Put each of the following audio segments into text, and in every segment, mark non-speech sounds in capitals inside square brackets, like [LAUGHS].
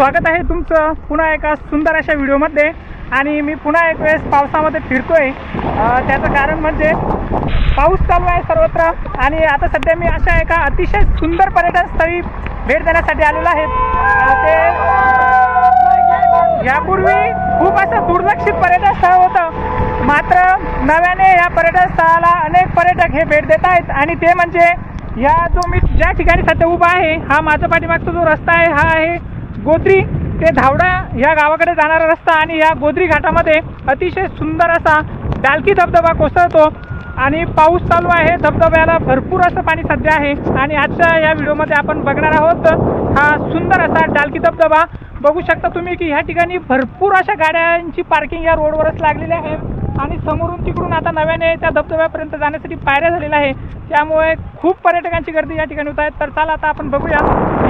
स्वागत आहे तुमचं पुन्हा एका सुंदर अशा व्हिडिओमध्ये. आणि मी पुन्हा एक वेळेस पावसामध्ये फिरतो आहे त्याचं कारण म्हणजे पाऊस चालू आहे सर्वत्र. आणि आता सध्या मी अशा एका अतिशय सुंदर पर्यटन स्थळी भेट देण्यासाठी आलेलो आहे. ते यापूर्वी खूप असं दुर्लक्षित पर्यटन स्थळ होतं. मात्र नव्याने या पर्यटन स्थळाला अनेक पर्यटक हे भेट देत आहेत. आणि ते म्हणजे या जो मी ज्या ठिकाणी सध्या उभा आहे हा माझा पाठीमागचा जो रस्ता आहे हा आहे गोद्री ते धावडा या गावाकडे जाणारा रस्ता आणि या गोद्री घाटामध्ये अतिशय सुंदर असा डालकी धबधबा कोसळतो आणि पाऊस चालू आहे. धबधब्याला भरपूर असं पाणी सध्या आहे आणि आजच्या या व्हिडिओमध्ये आपण बघणार आहोत हा सुंदर असा डालकी धबधबा. बघू शकता तुम्ही की ह्या ठिकाणी भरपूर अशा गाड्यांची पार्किंग या रोडवरच लागलेली आहे. आणि समोरून तिकडून आता नव्याने त्या धबधब्यापर्यंत जाण्यासाठी पायऱ्या झालेल्या आहे. त्यामुळे खूप पर्यटकांची गर्दी या ठिकाणी होत आहे. तर चला आता आपण बघूया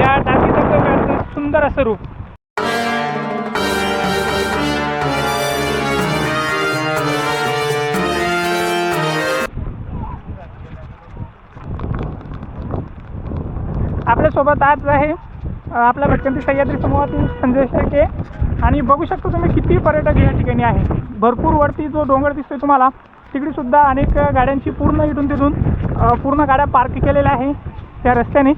या डालकी धबधब्याचं सुंदर असं रूप. आपल्यासोबत आज आहे आपल्या भटकंती सह्याद्री समूहातील संजय शेळके. आणि बघू शकता तुम्ही किती पर्यटक या ठिकाणी आहे भरपूर वरती जो डोंगर दिसतोय तुम्हाला तिकडे सुद्धा अनेक गाड्यांची पूर्ण इथून तिथून पूर्ण गाड्या पार्क केलेल्या आहे त्या रस्त्याने.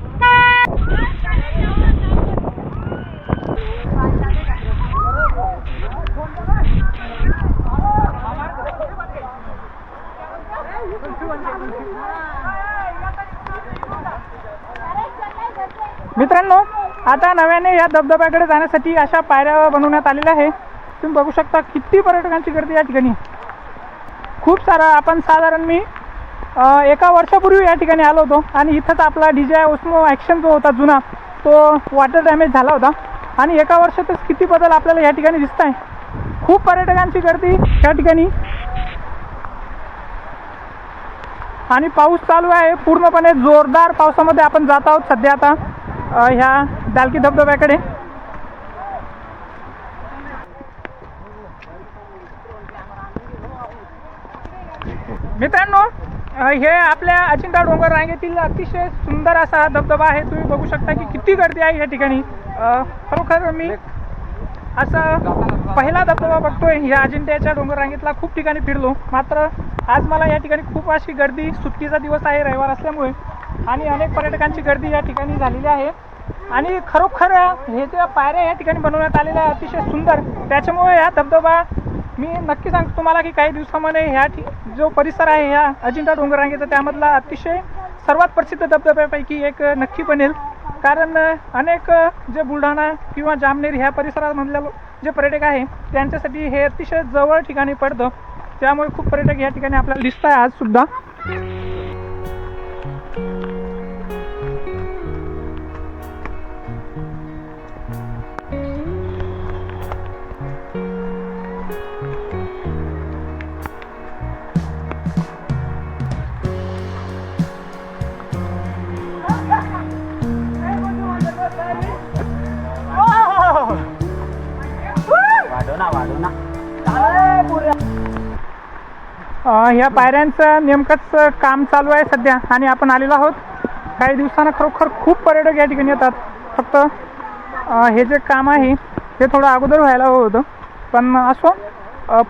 मित्रांनो आता नव्याने या धबधब्याकडे जाण्यासाठी अशा पायऱ्या बनवण्यात आलेल्या आहे. तुम्ही बघू शकता किती पर्यटकांची गर्दी या ठिकाणी. खूप सारा आपण साधारण मी एका वर्षापूर्वी या ठिकाणी आलो होतो आणि इथंच आपला डी जे ओस्मो ॲक्शन जो होता जुना तो वॉटर डॅमेज झाला होता. आणि एका वर्षातच किती बदल आपल्याला या ठिकाणी दिसत आहे खूप पर्यटकांची गर्दी या ठिकाणी. आणि पाऊस चालू आहे. पूर्णपणे जोरदार पावसामध्ये आपण जात आहोत सध्या आता ह्या दालकी धबधब्याकडे. मित्रांनो हे आपल्या अजिंठा डोंगर रांगेतील अतिशय सुंदर असा धबधबा आहे. तुम्ही बघू शकता की किती गर्दी आहे या ठिकाणी. खरोखर मी असा पहिला धबधबा बघतोय. या अजिंठ्याच्या डोंगर रांगेतला खूप ठिकाणी फिरलो. मात्र आज मला या ठिकाणी खूप अशी गर्दी सुट्टीचा दिवस आहे रविवार असल्यामुळे आणि अनेक पर्यटकांची गर्दी या ठिकाणी झालेली आहे. आणि खरोखर हे ज्या पायऱ्या या ठिकाणी बनवण्यात आलेल्या अतिशय सुंदर. त्याच्यामुळे हा धबधबा मी नक्की सांगतो तुम्हाला की काही दिवसामध्ये ह्या ठि जो परिसर आहे ह्या अजिंठा डोंगरांगेचा त्यामधला अतिशय सर्वात प्रसिद्ध धबधब्यापैकी एक नक्की बनेल. कारण अनेक जे बुलढाणा किंवा जामनेर ह्या परिसरामधल्या जे पर्यटक आहे त्यांच्यासाठी हे अतिशय जवळ ठिकाणी पडतं. त्यामुळे खूप पर्यटक या ठिकाणी आपल्याला दिसत आहे आज ह्या पायऱ्यांचं नेमकंच काम चालू आहे सध्या आणि आपण आलेलो आहोत. काही दिवसांना खरोखर खूप पर्यटक या ठिकाणी येतात. फक्त हे जे काम आहे ते थोडं अगोदर व्हायला हवं होतं. पण असो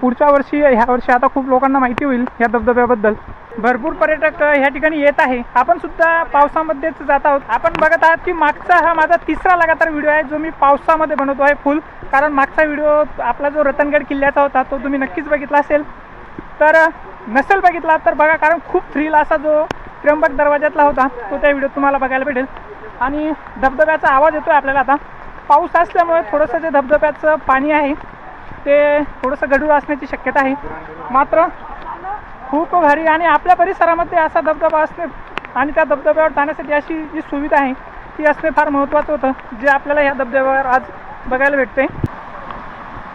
पुढच्या वर्षी ह्या वर्षी आता खूप लोकांना माहिती होईल या धबधब्याबद्दल. भरपूर पर्यटक ह्या ठिकाणी येत आहे. आपण सुद्धा पावसामध्येच जात आहोत. आपण बघत आहात की मागचा हा माझा तिसरा लगातार व्हिडिओ आहे जो मी पावसामध्ये बनवतो आहे फुल. कारण मागचा व्हिडिओ आपला जो रतनगड किल्ल्याचा होता तो तुम्ही नक्कीच बघितला असेल. तर नसेल बघितला तर बघा कारण खूप थ्रिल असा जो त्र्यंबक दरवाजातला होता तो त्या व्हिडिओत तुम्हाला बघायला भेटेल. आणि धबधब्याचा आवाज येतो आपल्याला आता. पाऊस असल्यामुळे थोडंसं जे धबधब्याचं पाणी आहे ते थोडंसं गढूळ असण्याची शक्यता आहे. मात्र खूप भारी आणि आपल्या परिसरामध्ये असा धबधबा असणे आणि त्या धबधब्यावर जाण्यासाठी अशी जी सुविधा आहे ती असणे फार महत्त्वाचं होतं जे आपल्याला ह्या धबधब्यावर आज बघायला भेटते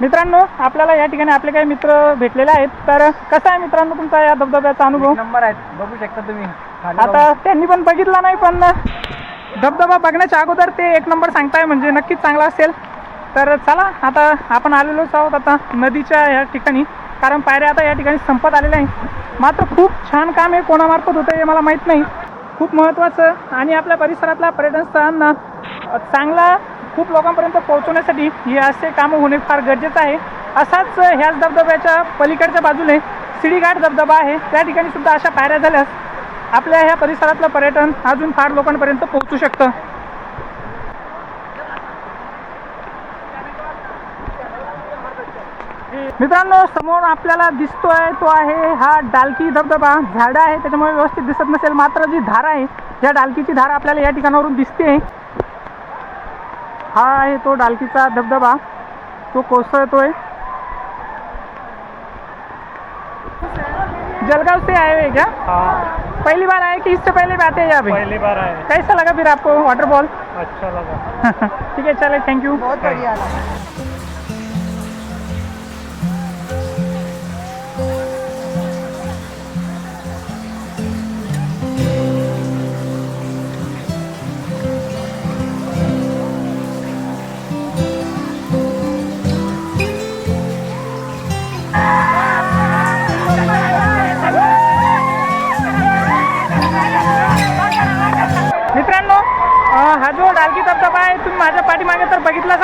मित्रांनो आपल्याला या ठिकाणी आपले काही मित्र भेटलेले आहेत. तर कसा आहे मित्रांनो तुमचा या धबधब्याचा अनुभव? नंबर आहेत. बघू शकता तुम्ही. आता त्यांनी पण बघितला नाही पण धबधबा बघण्याच्या अगोदर ते एक नंबर सांगताय म्हणजे नक्कीच चांगला असेल. तर चला आता आपण आलेलोच आहोत आता नदीच्या या ठिकाणी. कारण पायऱ्या आता या ठिकाणी संपत आलेल्या आहे मात्र खूप छान काम हे कोणामार्फत होतं हे मला माहीत नाही. खूप महत्त्वाचं आणि आपल्या परिसरातल्या पर्यटन स्थळांना चांगला खूप लोकांपर्यंत पोहोचवण्यासाठी हे असे कामं होणे फार गरजेचं आहे. असाच ह्याच धबधब्याच्या पलीकडच्या बाजूने सिडीघाट धबधबा आहे. त्या ठिकाणी सुद्धा अशा पायऱ्या झाल्यास आपल्या ह्या परिसरातलं पर्यटन अजून फार लोकांपर्यंत पोहोचू शकतं. मित्रांनो समोर आपल्याला दिसतोय तो आहे हा डालकी धबधबा. झाडं आहे त्याच्यामुळे व्यवस्थित दिसत नसेल मात्र जी धार आहे या डालकीची धार आपल्याला या ठिकाणावरून दिसते हा है तो डालकी डालकीचा धबधबा. तो कोसल तो है जलगांव से आए हुए क्या हाँ. पहली बार आए कि इससे पहले भी आते हैं यहाँ पे पहली बार आए कैसा लगा फिर आपको वाटरफॉल अच्छा लगा. [LAUGHS] ठीक है चले थैंक यू बहुत बढ़िया लगा.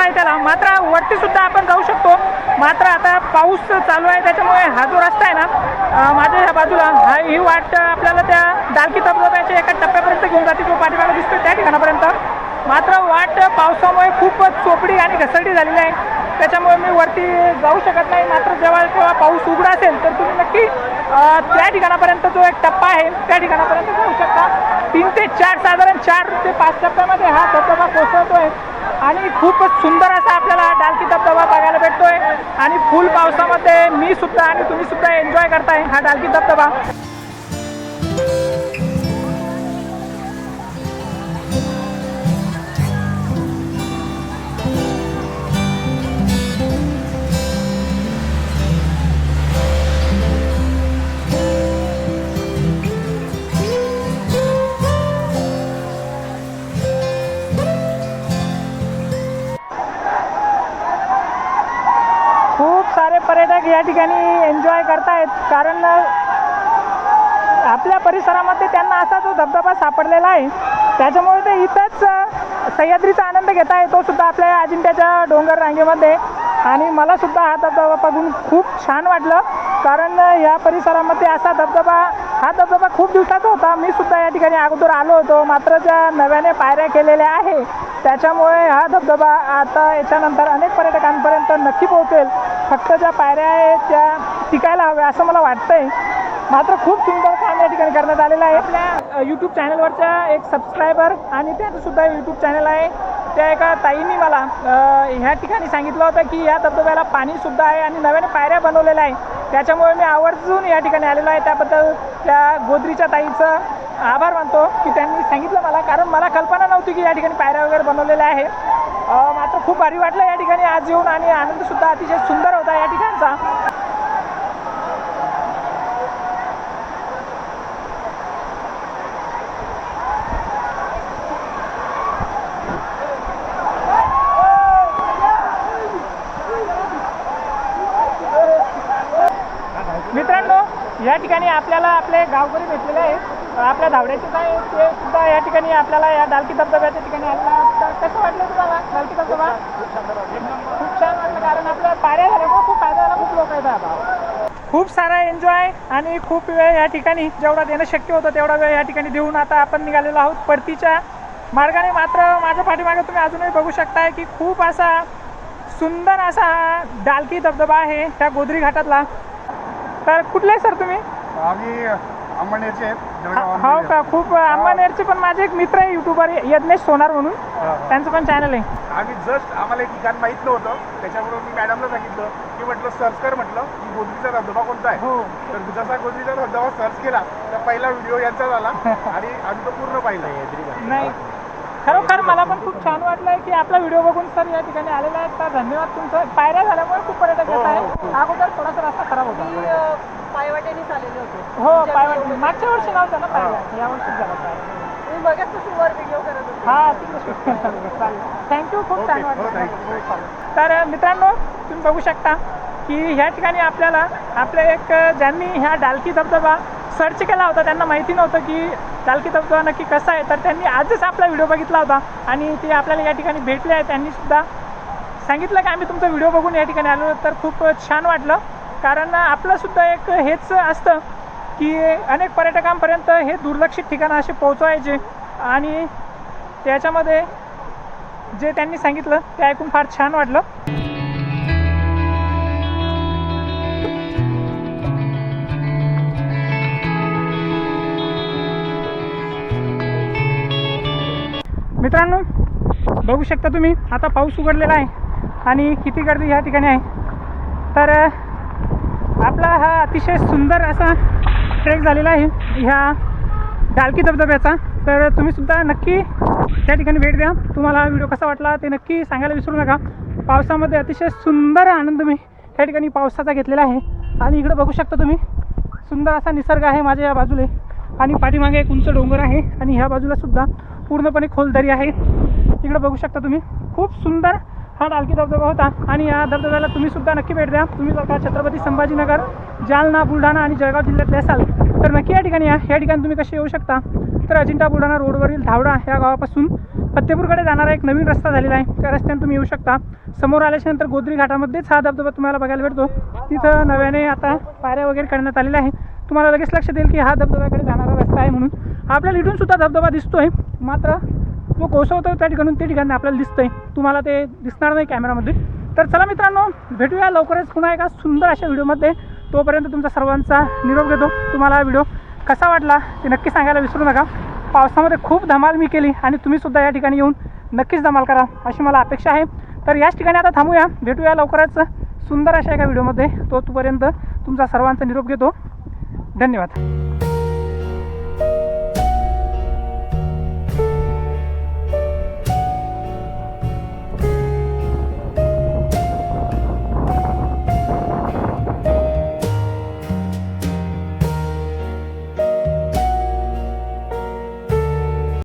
आहे त्याला. मात्र वरती सुद्धा आपण जाऊ शकतो. मात्र आता पाऊस चालू आहे त्याच्यामुळे हा जो रस्ता आहे ना माझ्या ह्या बाजूला हा ही वाट आपल्याला त्या डालकी धबधब्याच्या एका टप्प्यापर्यंत घेऊन जाते जो पाठीमागा दिसतोय त्या ठिकाणापर्यंत. मात्र वाट पावसामुळे खूपच चोपडी आणि घसरडी झालेली आहे. त्याच्यामुळे मी वरती जाऊ शकत नाही. मात्र जेव्हा जेव्हा पाऊस उघडा असेल तर तुम्ही नक्की त्या ठिकाणापर्यंत जो एक टप्पा आहे त्या ठिकाणापर्यंत जाऊ शकता. तीन ते चार साधारण चार ते पाच टप्प्यामध्ये हा धबधबा आहे आणि खूपच सुंदर असा आपल्याला डालकी धबधबा बघायला भेटतोय. आणि फुल पावसामध्ये मी सुद्धा आणि तुम्ही सुद्धा एन्जॉय करताय हा डालकी धबधबा पर्यटक या ठिकाणी एन्जॉय करतायत. कारण आपल्या परिसरामध्ये त्यांना असा जो धबधबा सापडलेला आहे त्याच्यामुळे ते इथंच सह्याद्रीचा आनंद घेता येतो सुद्धा आपल्या अजिंठ्याच्या डोंगर रांगेमध्ये. आणि मला सुद्धा हा धबधबा बघून खूप छान वाटलं. कारण या परिसरामध्ये असा धबधबा हा धबधबा खूप दिवसाचा होता. मी सुद्धा या ठिकाणी अगोदर आलो होतो. मात्र ज्या नव्याने पायऱ्या केलेल्या आहे त्याच्यामुळे हा धबधबा आता याच्यानंतर अनेक पर्यटकांपर्यंत नक्की पोहोचेल. फक्त ज्या पायऱ्या आहेत त्या टिकायला हव्या असं मला वाटतंय. मात्र खूप सुंदर काम या ठिकाणी करण्यात आलेलं आहे. आपल्या यूट्यूब चॅनलवरच्या एक सबस्क्रायबर आणि त्याचं सुद्धा यूट्यूब चॅनल आहे. त्या एका ताईंनी मला ह्या ठिकाणी सांगितलं होतं की या धबधब्याला पाणीसुद्धा आहे आणि नव्याने पायऱ्या बनवलेल्या आहे. त्याच्यामुळे मी आवर्जून या ठिकाणी आलेलो आहे. त्याबद्दल त्या गोदरीच्या ताईचं आभार मानतो की त्यांनी सांगितलं मला कारण मला कल्पना नव्हती की या ठिकाणी पायऱ्या वगैरे बनवलेल्या आहे मात्र खूप भारी वाटलं या ठिकाणी आज येऊन आणि आनंदसुद्धा अतिशय सुंदर होता या ठिकाणचा मित्रांनो या ठिकाणी आपल्याला आपले गावकरी भेटलेले आहेत. आपल्या धावड्याचे काय ते सुद्धा या ठिकाणी आपल्याला या डालकी धबधब्याच्या ठिकाणी आलेला तर कसं वाटलं तुम्हाला डालकी धबधबा? खूप छान वाटलं कारण आपल्या पाऱ्या झाल्यामुळे खूप फायदा झाला खूप लोक येतात खूप सारा एन्जॉय आणि खूप वेळ या ठिकाणी जेवढा देणं शक्य होतं तेवढा वेळ या ठिकाणी देऊन आता आपण निघालेलो आहोत परतीच्या मार्गाने. मात्र माझ्या पाठीमागे तुम्ही अजूनही बघू शकताय की खूप असा सुंदर असा डालकी धबधबा आहे त्या गोदरी घाटातला. तर कुठले आहे सर तुम्ही? आम्ही अंमळनेरचे आहेत. जळगाव हो अंमळनेर. का खूप अंबानेरचे पण माझे एक मित्र आहे युट्यूबर यज्ञेश सोनार म्हणून. त्यांचं पण चॅनल आहे. आम्ही जस्ट आम्हाला एक ठिकाण माहीत नव्हतं त्याच्यामुळे मी मॅडमला सांगितलं की म्हटलं सर्च कर म्हटलं. की गोदरीचा धबधबा कोणता आहे? हो. तर जसा गोदरीचा धबधबा सर्च केला तर पहिला व्हिडिओ यांचा झाला. [LAUGHS] आणि आम्ही तो पूर्ण पाहिला. नाही. खरोखर मला पण खूप छान वाटलं की आपला व्हिडिओ बघून सर या ठिकाणी आलेला आहे तर धन्यवाद तुमचं. पायऱ्या झाल्यामुळे खूप पर्यटक येत आहे अगोदर थोडासा रस्ता खराब होता. अ, पायवाटेनेच आलेले होते. हो पायवाट. मागच्या वर्षी नव्हतं ना पायऱ्या या वर्षी झाला वर व्हिडिओ करत हा तिकडे थँक्यू खूप छान Okay. हो, वाटलं. तर मित्रांनो तुम्ही बघू शकता की ह्या ठिकाणी आपल्याला आपल्या एक ज्यांनी ह्या डालकी धबधबा सर्च केला होता त्यांना माहिती नव्हतं की चालकी धबधबा नक्की कसा आहे. तर त्यांनी आजच आपला व्हिडिओ बघितला होता आणि ते आपल्याला या ठिकाणी भेटले आहे त्यांनी सुद्धा सांगितलं की आम्ही तुमचा व्हिडिओ बघून या ठिकाणी आलो. तर खूप छान वाटलं. कारण आपलंसुद्धा एक हेच असतं की अनेक पर्यटकांपर्यंत हे दुर्लक्षित ठिकाणं असे पोहोचवायचे आणि त्याच्यामध्ये जे त्यांनी सांगितलं ते ऐकून फार छान वाटलं. मित्रांनो बघू शकता तुम्ही आता पाऊस उघडलेला आहे आणि किती गर्दी ह्या ठिकाणी आहे. तर आपला हा अतिशय सुंदर असा ट्रेक झालेला आहे ह्या डालकी धबधब्याचा. तर तुम्ही सुद्धा नक्की त्या ठिकाणी भेट द्या. तुम्हाला व्हिडिओ कसा वाटला ते नक्की सांगायला विसरू नका. पावसामध्ये अतिशय सुंदर आनंद मी त्या ठिकाणी पावसाचा घेतलेला आहे. आणि इकडं बघू शकता तुम्ही सुंदर असा निसर्ग आहे माझ्या या बाजूला. आणि पाठीमागे एक उंच डोंगर आहे आणि ह्या बाजूला सुद्धा पूर्णपणे खोल दरी आहे. तिकडं बघू शकता तुम्ही. खूप सुंदर हा डालकी धबधबा होता. आणि या धबधब्याला तुम्ही सुद्धा नक्की भेट द्या. तुम्ही जर का छत्रपती संभाजीनगर जालना बुलढाणा आणि जळगाव जिल्ह्यातले असाल तर नक्की या ठिकाणी या. या ठिकाणी तुम्ही कसे येऊ शकता? तर अजिंठा बुलढाणा रोडवरील धावडा या गावापासून फत्तेपूरकडे जाणारा एक नवीन रस्ता झालेला आहे. त्या रस्त्याने तुम्ही येऊ शकता. समोर आल्याच्यानंतर गोदरी घाटामध्येच हा धबधबा तुम्हाला बघायला भेटतो. तिथं नव्याने आता पायऱ्या वगैरे करण्यात आलेल्या आहे तुम्हाला लगेच लक्ष देईल की हा धबधब्याकडे जाणारा रस्ता आहे म्हणून. आपल्याला इथून सुद्धा धबधबा आहे मात्र जो कोसवतो त्या ठिकाणून ते ठिकाणी आपल्याला दिसतंय. तुम्हाला ते दिसणार नाही कॅमेरामध्ये तर चला मित्रांनो भेटूया लवकरच पुन्हा एका सुंदर अशा व्हिडिओमध्ये तोपर्यंत तुमचा सर्वांचा निरोप घेतो. तुम्हाला हा व्हिडिओ कसा वाटला ते नक्की सांगायला विसरू नका. पावसामध्ये खूप धमाल मी केली आणि तुम्हीसुद्धा या ठिकाणी येऊन नक्कीच धमाल करा अशी मला अपेक्षा आहे. तर याच ठिकाणी आता थांबूया. भेटूया लवकरच सुंदर अशा एका व्हिडिओमध्ये तो तोपर्यंत तुमचा सर्वांचा निरोप घेतो. धन्यवाद.